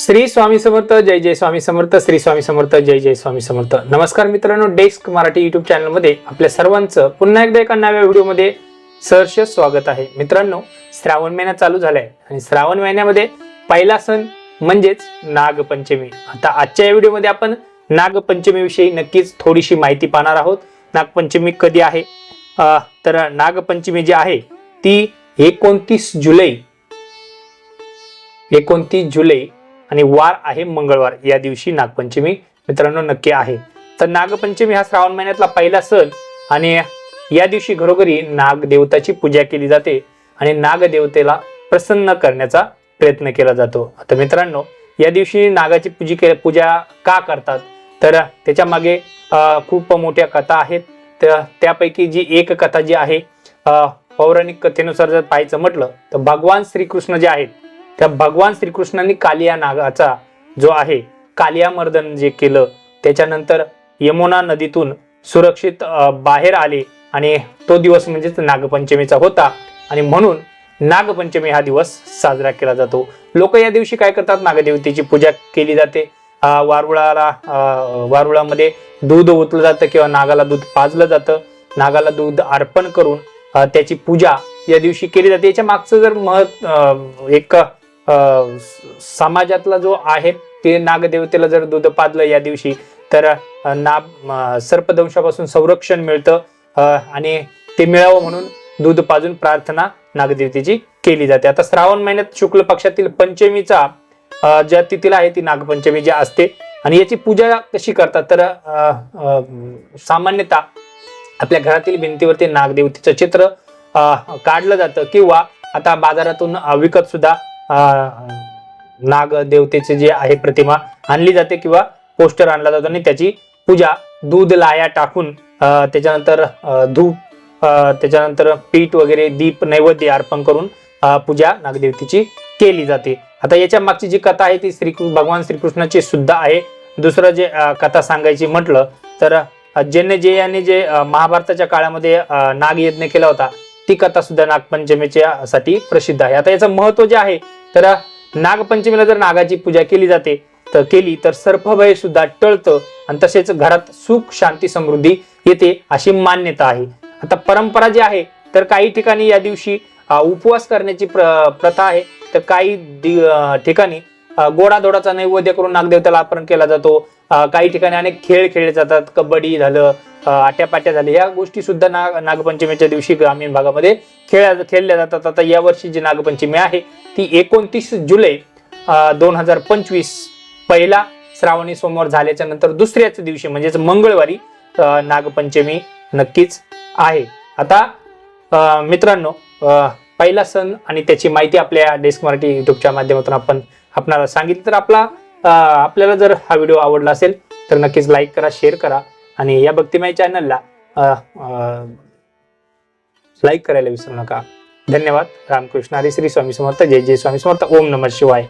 श्री स्वामी समर्थ जय जय स्वामी समर्थ श्री स्वामी समर्थ जय जय स्वामी समर्थ. नमस्कार मित्रांनो desk Marathi YouTube चॅनलमध्ये आपल्या सर्वांचं पुन्हा एकदा एका नव्या व्हिडिओमध्ये सहर्ष स्वागत आहे. मित्रांनो श्रावण महिना चालू झालाय आणि श्रावण महिन्यामध्ये पहिला सण म्हणजेच नागपंचमी. आता आजच्या या व्हिडिओमध्ये आपण नागपंचमीविषयी नक्कीच थोडीशी माहिती पाहणार आहोत. नागपंचमी कधी आहे? तर नागपंचमी जी आहे ती एकोणतीस जुलै एकोणतीस जुलै आणि वार आहे मंगळवार या दिवशी नागपंचमी मित्रांनो नक्की आहे. तर नागपंचमी हा श्रावण महिन्यातला पहिला सण आणि या दिवशी घरोघरी नागदेवताची पूजा केली जाते आणि नागदेवतेला प्रसन्न करण्याचा प्रयत्न केला जातो. आता मित्रांनो या दिवशी नागाची पूजी के पूजा का करतात? तर त्याच्यामागे खूप मोठ्या कथा आहेत. तर त्यापैकी जी एक कथा जी आहे पौराणिक कथेनुसार जर पाहायचं म्हटलं तर भगवान श्रीकृष्ण जे आहेत त्या भगवान श्रीकृष्णांनी कालिया नागाचा जो आहे कालिया मर्दन जे केलं त्याच्यानंतर यमुना नदीतून सुरक्षित बाहेर आले आणि तो दिवस म्हणजेच नागपंचमीचा होता आणि म्हणून नागपंचमी हा दिवस साजरा केला जातो. लोक या दिवशी काय करतात? नागदेवतेची पूजा केली जाते. वारुळाला वारुळामध्ये दूध ओतलं जातं किंवा नागाला दूध पाजलं जातं. नागाला दूध अर्पण करून त्याची पूजा या दिवशी केली जाते. याच्या मागचं जर मह एक समाजातला जो आहे ते नागदेवतेला जर दूध पाजलं या दिवशी तर नाग ना सर्पदंशापासून संरक्षण मिळतं आणि ते मिळावं म्हणून दूध पाजून प्रार्थना नागदेवतेची केली जाते. आता श्रावण महिन्यात शुक्ल पक्षातील पंचमीचा ज्या तिथीला आहे ती नागपंचमी जी असते आणि याची पूजा कशी करतात तर अं, अं, सामान्यतः आपल्या घरातील भिंतीवरती नागदेवतेचं चित्र अं, काढलं जातं किंवा आता बाजारातून विकत सुद्धा नाग देवतेचे जे आहे प्रतिमा आणली जाते किंवा पोस्टर आणला जातो आणि त्याची पूजा दूध लाया टाकून त्याच्यानंतर धूप अं, त्याच्यानंतर पीठ वगैरे दीप नैवेद्य अर्पण करून पूजा नागदेवतेची केली जाते. आता याच्या मागची जी कथा आहे ती श्री भगवान श्रीकृष्णाची सुद्धा आहे. दुसरं जे कथा सांगायची म्हटलं तर अं, जे यांनी जे महाभारताच्या काळामध्ये नाग नागयज्ञ केला होता ती कथा सुद्धा नागपंचमीच्या साठी प्रसिद्ध आहे. आता याचं महत्त्व जे आहे तर नागपंचमीला जर नागाची पूजा केली जाते तर केली तर सर्पभय सुद्धा टळतं आणि तसेच घरात सुख शांती समृद्धी येते अशी मान्यता आहे. आता परंपरा जी आहे तर काही ठिकाणी या दिवशी उपवास करण्याची प्र- प्रथा आहे. तर काही ठिकाणी गोडाधोडाचा नैवेद्य करून नागदेवताला अर्पण केला जातो. काही ठिकाणी अनेक खेळ खेळले जातात. कबड्डी झालं आट्यापाट्या झाल्या या गोष्टी सुद्धा नाग नागपंचमीच्या दिवशी ग्रामीण भागामध्ये खेळल्या खेळल्या जातात. आता या वर्षी जी नागपंचमी आहे ती एकोणतीस जुलै दोन हजार पंचवीस पहिला श्रावणी सोमवार झाल्याच्यानंतर दुसऱ्याच दिवशी म्हणजेच मंगळवारी नागपंचमी नक्कीच आहे. आता मित्रांनो पहिला सण आणि त्याची माहिती आपल्या डेस्क मराठी युट्यूबच्या माध्यमातून आपण आपणाला सांगितलं. तर आपला आपल्याला जर हा व्हिडिओ आवडला असेल तर नक्कीच लाईक करा शेअर करा आणि या भक्तिमय चॅनलला लाईक करायला विसरू नका. धन्यवाद. रामकृष्ण. हरी श्री स्वामी समर्थ. जय जय स्वामी समर्थ. ओम नमः शिवाय.